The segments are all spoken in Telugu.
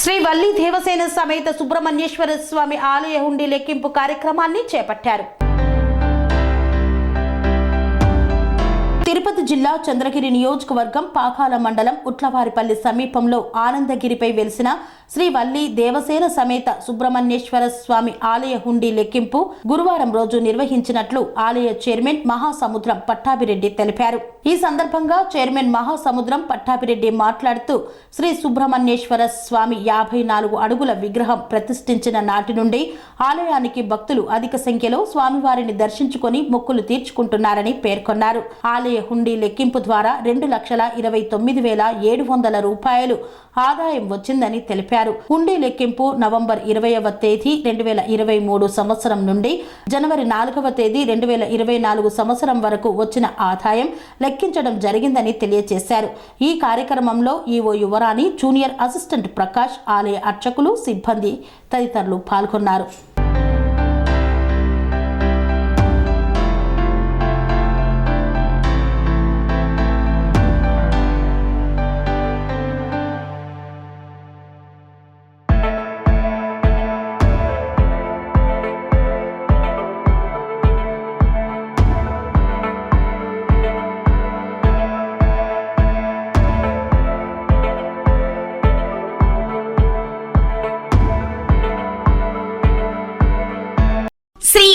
శ్రీ వల్లి దేవసేన సమేత సుబ్రహ్మణ్యేశ్వర స్వామి ఆలయ హుండీ లెక్కింపు కార్యక్రమాన్ని చేపట్టారు. తిరుపతి జిల్లా చంద్రగిరి నియోజకవర్గం పాకాల మండలం ఉట్లవారిపల్లి సమీపంలో ఆనందగిరిపై వెలిసిన శ్రీ వల్లి దేవసేన సమేత సుబ్రహ్మణ్యేశ్వర స్వామి ఆలయ హుండీ లెక్కింపు గురువారం రోజు నిర్వహించినట్లు ఆలయ చైర్మన్ మహాసముద్రం పట్టాభిరెడ్డి తెలిపారు. ఈ సందర్భంగా చైర్మన్ మహాసముద్రం పట్టాభిరెడ్డి మాట్లాడుతూ శ్రీ సుబ్రహ్మణ్యేశ్వర స్వామి యాభై నాలుగు అడుగుల విగ్రహం ప్రతిష్ఠించిన నాటి నుండి ఆలయానికి భక్తులు అధిక సంఖ్యలో స్వామివారిని దర్శించుకొని మొక్కులు తీర్చుకుంటున్నారని పేర్కొన్నారు. ఆలయ హుండీ లెక్కింపు ద్వారా రెండు లక్షల ఇరవై తొమ్మిది వేల ఏడు వందల రూపాయలు ఆదాయం వచ్చిందని తెలిపారు. హుండీ లెక్కింపు నవంబర్ ఇరవైవ తేదీ రెండు వేల ఇరవై మూడు సంవత్సరం నుండి జనవరి నాలుగవ తేదీ రెండు వేల ఇరవై నాలుగు సంవత్సరం వరకు వచ్చిన ఆదాయం లెక్కించడం జరిగిందని తెలియజేశారు. ఈ కార్యక్రమంలో ఈవో యువరాణి జూనియర్ అసిస్టెంట్ ప్రకాష్ ఆలయ అర్చకులు సిబ్బంది తదితరులు పాల్గొన్నారు.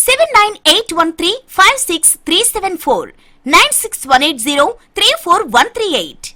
seven nine eight one three five six three seven four nine six one eight zero three four one three eight